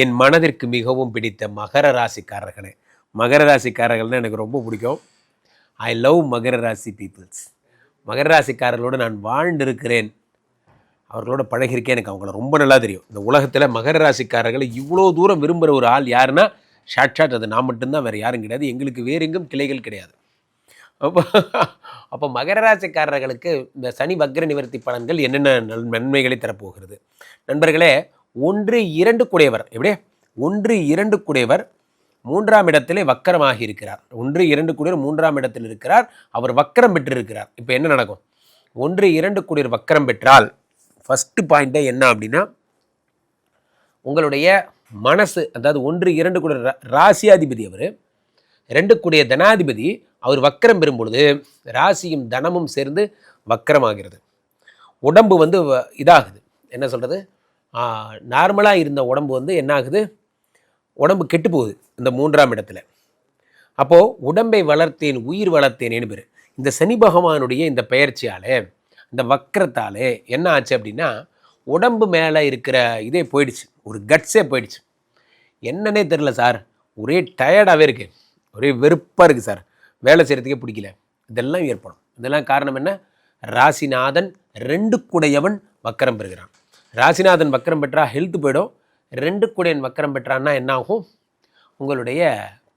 என் மனதிற்கு மிகவும் பிடித்த மகர ராசிக்காரர்களே. மகர ராசிக்காரர்கள்னா எனக்கு ரொம்ப பிடிக்கும். ஐ லவ் மகர ராசி பீப்புள்ஸ் மகர ராசிக்காரர்களோடு நான் வாழ்ந்திருக்கிறேன். அவர்களோட பழகிருக்கேன் எனக்கு அவங்கள ரொம்ப நல்லா தெரியும். இந்த உலகத்தில் மகர ராசிக்காரர்களை இவ்வளோ தூரம் விரும்புகிற ஒரு ஆள் யாருன்னா சாட்சாத் அது நான் மட்டும்தான் வேறு யாரும் கிடையாது. எங்களுக்கு வேறு எங்கும் கிளைகள் கிடையாது. அப்போ அப்போ மகர ராசிக்காரர்களுக்கு இந்த சனி வக்ர நிவர்த்தி பலன்கள் என்னென்ன நன்மைகளை தரப்போகிறது? நண்பர்களே ஒன்று இரண்டு குடையவர். எப்படியே ஒன்று இரண்டு குடையவர் மூன்றாம் இடத்திலே வக்கரமாக இருக்கிறார். ஒன்று இரண்டு குடியர் மூன்றாம் இடத்தில் இருக்கிறார். அவர் வக்கரம் பெற்றிருக்கிறார். இப்போ என்ன நடக்கும்? ஒன்று இரண்டு குடியர் வக்கரம் பெற்றால் ஃபஸ்ட்டு பாயிண்ட்டே என்ன அப்படின்னா உங்களுடைய மனசு அதாவது ஒன்று இரண்டு குடியர் ராசியாதிபதி அவர் ரெண்டு கூடிய தனாதிபதி அவர் வக்கரம் பெறும் பொழுது ராசியும் தனமும் சேர்ந்து வக்கரமாகிறது. உடம்பு வந்து வ- இதாகுது. என்ன சொல்கிறது நார்மலாக இருந்த உடம்பு வந்து என்ன ஆகுது உடம்பு கெட்டு போகுது இந்த மூன்றாம் இடத்துல. அப்போது உடம்பை வளர்த்தேன் உயிர் வளர்த்தேன் பேர். இந்த சனி பகவானுடைய இந்த பெயர்ச்சியாலே இந்த வக்கரத்தாலே என்ன ஆச்சு அப்படின்னா உடம்பு மேலே இருக்கிற இதே போயிடுச்சு ஒரு கட்ஸே போயிடுச்சு. என்னன்னே தெரில சார் ஒரே டயர்டாகவே இருக்குது ஒரே வெறுப்பாக இருக்குது சார். வேலை செய்கிறதுக்கே பிடிக்கல. இதெல்லாம் ஏற்படும். இதெல்லாம் காரணம் என்ன? ராசிநாதன் ரெண்டு குடையவன் வக்கரம் பெறுகிறான். ராசிநாதன் வக்கரம் பெற்றா ஹெல்த் போயிடும். ரெண்டு குடையன் வக்கரம் பெற்றான்னா என்ன ஆகும் உங்களுடைய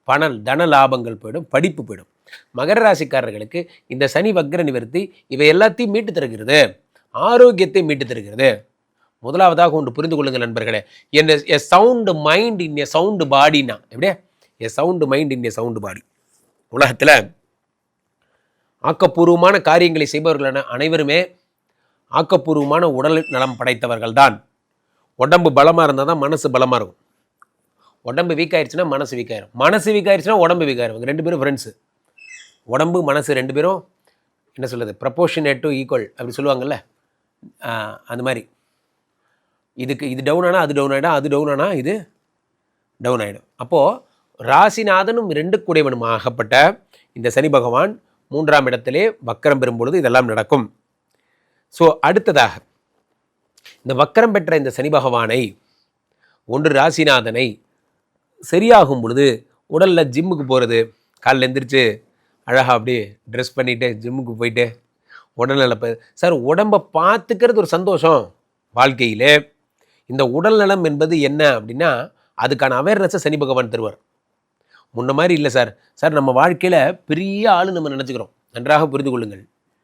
பண தன லாபங்கள் போயிடும் படிப்பு போயிடும். மகர ராசிக்காரர்களுக்கு இந்த சனி வக்ர நிவர்த்தி இவை எல்லாத்தையும் மீட்டு தருகிறது. ஆரோக்கியத்தை மீட்டு தருகிறது. முதலாவதாக ஒன்று புரிந்து கொள்ளுங்கள் நண்பர்களே. என்ன a sound mind in a sound பாடினா எப்படியா? A sound mind in a sound body உலகத்தில் ஆக்கப்பூர்வமான காரியங்களை செய்பவர்களான அனைவருமே ஆக்கப்பூர்வமான உடல் நலம் படைத்தவர்கள் தான் உடம்பு பலமாக இருந்தால் தான் மனசு பலமாக இருக்கும். உடம்பு வீக் ஆயிடுச்சுன்னா மனசு வீக் ஆயிரும். மனசு வீக் ஆயிடுச்சுன்னா உடம்பு வீக் ஆயிரும். ரெண்டு பேரும் ஃப்ரெண்ட்ஸு உடம்பு மனசு ரெண்டு பேரும் என்ன சொல்கிறது ப்ரப்போர்ஷனேட் டு ஈக்குவல் அப்படி சொல்லுவாங்கல்ல? அந்த மாதிரி. இதுக்கு இது டவுன் ஆனால் அது டவுன் ஆகிடும் அது டவுன் ஆனால் இது டவுன் ஆகிடும் அப்போது ராசிநாதனும் ரெண்டு குடைவனும் ஆகப்பட்ட இந்த சனி பகவான் மூன்றாம் இடத்திலே வக்கரம் பெறும் பொழுது இதெல்லாம் நடக்கும். ஸோ அடுத்ததாக இந்த வக்கரம் பெற்ற இந்த சனி பகவானை ஒன்று ராசிநாதனை சரியாகும் பொழுது உடலில் ஜிம்முக்கு போகிறது காலைல எந்திரிச்சு அழகாக அப்படியே ட்ரெஸ் பண்ணிவிட்டு ஜிம்முக்கு போயிட்டு உடல்நலப்ப சார் உடம்பை பார்த்துக்கிறது ஒரு சந்தோஷம் வாழ்க்கையிலே. இந்த உடல்நலம் என்பது என்ன அப்படின்னா அதுக்கான அவேர்னஸை சனி பகவான் தருவார். முன்ன மாதிரி இல்லை சார் சார் நம்ம வாழ்க்கையில் பெரிய ஆள் நம்ம நினச்சிக்கிறோம். நன்றாக புரிந்து கொள்ளுங்கள்.